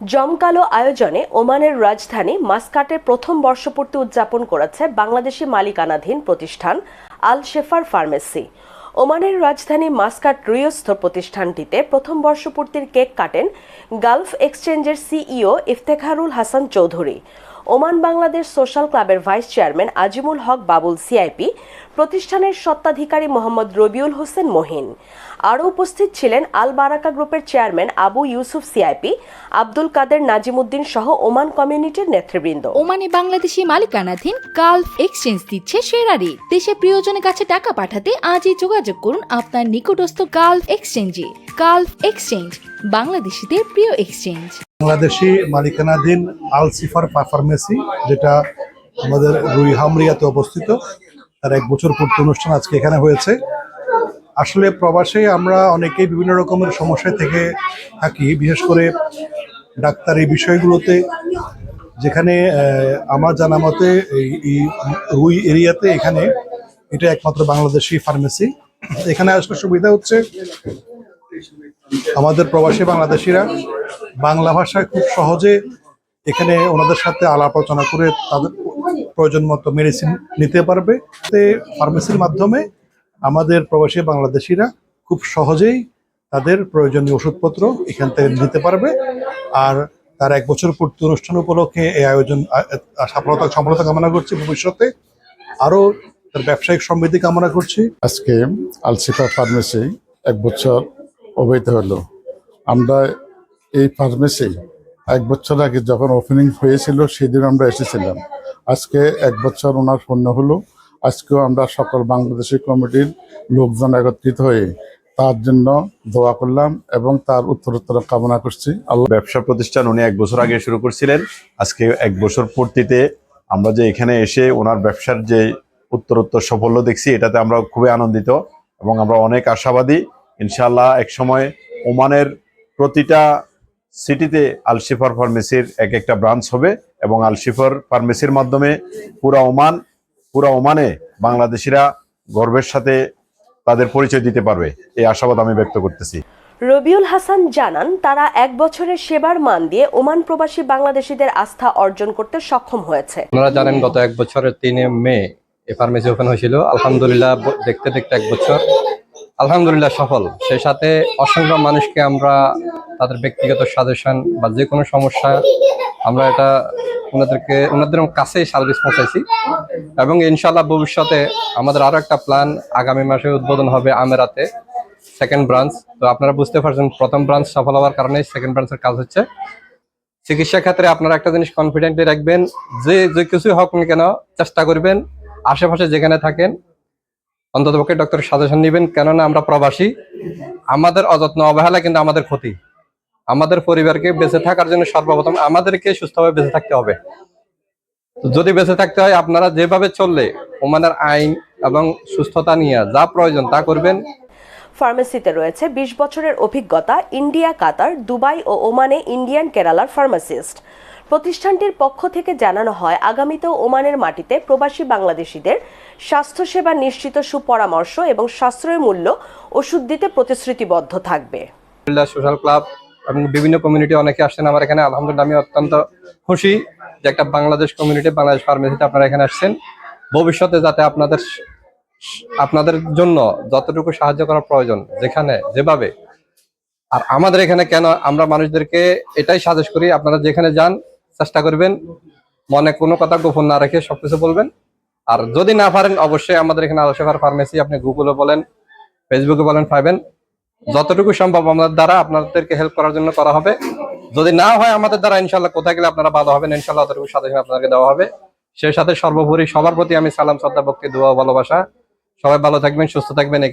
জমকালো আয়োজনে ওমানের রাজধানী মাস্কাটের প্রথম বর্ষপূর্তি উদযাপন করেছে বাংলাদেশি মালিকানাধীন প্রতিষ্ঠান আল শেফার ফার্মেসি। ওমানের রাজধানী মাস্কাট রিয়স্থ প্রতিষ্ঠানটিতে প্রথম বর্ষপূর্তির কেক কাটেন গালফ এক্সচেঞ্জের CEO Iftekharul Hasan Chowdhury. Oman Bangladesh social ক্লাবের vice chairman Azimul Haque Babul CIP, প্রতিষ্ঠানের স্বত্বাধিকারী মোহাম্মদ রবিউল হোসেন মহিন। আরও উপস্থিত ছিলেন আল বারাকা গ্রুপের চেয়ারম্যান আবু ইউসুফ সিআইপি, আব্দুল কাদের নাজিমুদ্দিন সহ ওমান কমিউনিটির নেতৃবৃন্দ। ওমানে বাংলাদেশি মালিকানাধীন গালফ এক্সচেঞ্জ দিচ্ছে সেরা রেট দেশে প্রিয়জনের কাছে টাকা পাঠাতে আজই যোগাযোগ করুন আপনার নিকটস্থ গালফ এক্সচেঞ্জে। গালফ এক্সচেঞ্জ, বাংলাদেশিদের প্রিয় এক্সচেঞ্জ। বাংলাদেশি মালিকানাধীন আল সিফার ফার্মেসি যেটা আমাদের রুই হামরিয়াতে অবস্থিত, তার এক বছর পূর্তি অনুষ্ঠান আজকে এখানে হয়েছে। আসলে প্রবাসে আমরা অনেকেই বিভিন্ন রকমের সমস্যায় থেকে থাকি, বিশেষ করে ডাক্তার এই বিষয়গুলোতে, যেখানে আমার জানা মতে এই রুই এরিয়াতে এখানে এটা একমাত্র বাংলাদেশি ফার্মেসি। এখানে আসলে সুবিধা হচ্ছে আমাদের প্রবাসী বাংলাদেশিরা বাংলা ভাষায় খুব সহজে এখানে ওনাদের সাথে আলাপ আলোচনা করে তাদের প্রয়োজন মতো মেডিসিন নিতে পারবে। তে ফার্মেসির মাধ্যমে আমাদের প্রবাসী বাংলাদেশিরা খুব সহজেই তাদের প্রয়োজনীয় ওষুধপত্র এখান থেকে নিতে পারবে। আর তার এক বছর পূর্তি অনুষ্ঠান উপলক্ষে এই আয়োজন সফলতা সফলতা কামনা করছি ভবিষ্যতে। আরও তার ব্যবসায়িক সমৃদ্ধি কামনা করছি। আজকে আলসিফা ফার্মেসি এক বছর অবৈধ হলো। আমরা এই ফার্মেসি এক বছর আগে যখন ওপেনিং হয়েছিল, সেদিন আমরা এসেছিলাম। আজকে এক বছর ওনার পণ্য হলো। আজকেও আমরা সকল বাংলাদেশি কমিটির লোকজন একত্রিত হয়ে তার জন্য দোয়া করলাম এবং তার উত্তরোত্তর কামনা করছি। আল্লাহ ব্যবসা প্রতিষ্ঠান উনি এক বছর আগে শুরু করছিলেন। আজকে এক বছর পূর্তিতে আমরা যে এখানে এসে ওনার ব্যবসার যে উত্তরোত্তর সাফল্য দেখছি, এটাতে আমরা খুবই আনন্দিত এবং আমরা অনেক আশাবাদী। ইনশাল্লাহ এক সময় ওমানের প্রতিটা সিটিতে আলশিফার ফার্মেসির এক একটা ব্রাঞ্চ হবে এবং আলশিফার ফার্মেসির মাধ্যমে পুরা ওমান পুরা ওমানে বাংলাদেশিরা গর্বের সাথে তাদের পরিচয় দিতে পারবে। এই আশাবাদ আমি ব্যক্ত করতেছি। রবিউল হাসান জানান তারা এক বছরের সেবার মান দিয়ে ওমান প্রবাসী বাংলাদেশিদের আস্থা অর্জন করতে সক্ষম হয়েছে। আপনারা জানেন গত এক বছরের তিনে মে এ ফার্মেসি ওপেন হয়েছিল। আলহামদুলিল্লাহ দেখতে দেখতে এক বছর। আলহামদুলিল্লাহ সফল। সেই সাথে অসংখ্য মানুষকে আমরা তাদের ব্যক্তিগত সাজেশন বা যে কোনো সমস্যা, আমরা এটা ওনাদেরকে, ওনাদের কাছেই সার্ভিস পৌঁছাইছি এবং ইনশাল্লাহ ভবিষ্যতে আমাদের আরও একটা প্ল্যান আগামী মাসে উদ্বোধন হবে আমেরাতে সেকেন্ড ব্রাঞ্চ তো আপনারা বুঝতে পারছেন, প্রথম ব্রাঞ্চ সফল হওয়ার কারণে সেকেন্ড ব্রাঞ্চের কাজ হচ্ছে। চিকিৎসা ক্ষেত্রে আপনারা একটা জিনিস কনফিডেন্টলি রাখবেন, যে যে কিছুই হোক না কেন চেষ্টা করবেন, আশেপাশে যেখানে থাকেন অন্ততপক্ষে ডক্টর সাজেশন নেবেন, কেননা আমরা প্রবাসী। আমাদের অযত্ন অবহেলা কিন্তু আমাদের ক্ষতি। আমাদের পরিবারকে বেঁচে থাকার জন্য সর্বপ্রথম আমাদেরকে সুস্থভাবে বেঁচে থাকতে হবে। যদি বেঁচে থাকতে হয়, আপনারা যেভাবে চললে ওমানের আইন এবং সুস্থতা নিয়ে যা প্রয়োজন তা করবেন। ফার্মেসিতে রয়েছে বিশ বছরের অভিজ্ঞতা, ইন্ডিয়া, কাতার, দুবাই ও ওমানে ইন্ডিয়ান কেরালার ফার্মাসিস্ট। প্রতিষ্ঠানটির পক্ষ থেকে জানানো হয়, আগামীতেও ওমানের মাটিতে প্রবাসী বাংলাদেশিদের স্বাস্থ্যসেবা নিশ্চিত সুপরামর্শ এবং সাশ্রয় মূল্য ওষুধ দিতে প্রতিশ্রুতিবদ্ধ থাকবে। সোশ্যাল ক্লাব এবং বিভিন্ন কমিউনিটি অনেকে আসছেন আমার এখানে। আলহামদুলিল্লাহ, আমি অত্যন্ত খুশি যে একটা বাংলাদেশ কমিউনিটি বাংলাদেশ ফার্মেসিতে আপনারা এখানে আসছেন। ভবিষ্যতে যাতে আপনাদের আপনাদের জন্য যতটুকু সাহায্য করা প্রয়োজন, যেখানে, যেভাবে। আর আমাদের এখানে কেন আমরা মানুষদেরকে এটাই সাজেস্ট করি, আপনারা যেখানে যান, চেষ্টা করবেন, মনে কোনো কথা গোপন না রেখে সবকিছু বলবেন। আর যদি না পারেন, অবশ্যই আমাদের এখানে আলোসেফার ফার্মেসি আপনি গুগলে বলেন ফেসবুকে বলেন পাবেন যতটুকু সম্ভব আমাদের দ্বারা আপনাদেরকে হেল্প করার জন্য করা হবে। যদি না হয় আমাদের দ্বারা ইনশাল্লাহ কোথায় গেলে আপনারা ভালো হবেন ইনশাল্লাহ অতটুকু সাথে আপনাদেরকে দেওয়া হবে। সেই সাথে সর্বোপরি সবার প্রতি আমি সালাম, শ্রদ্ধা, ভক্তি, দোয়া ভালোবাসা। সবাই ভালো থাকবেন, সুস্থ থাকবেন এই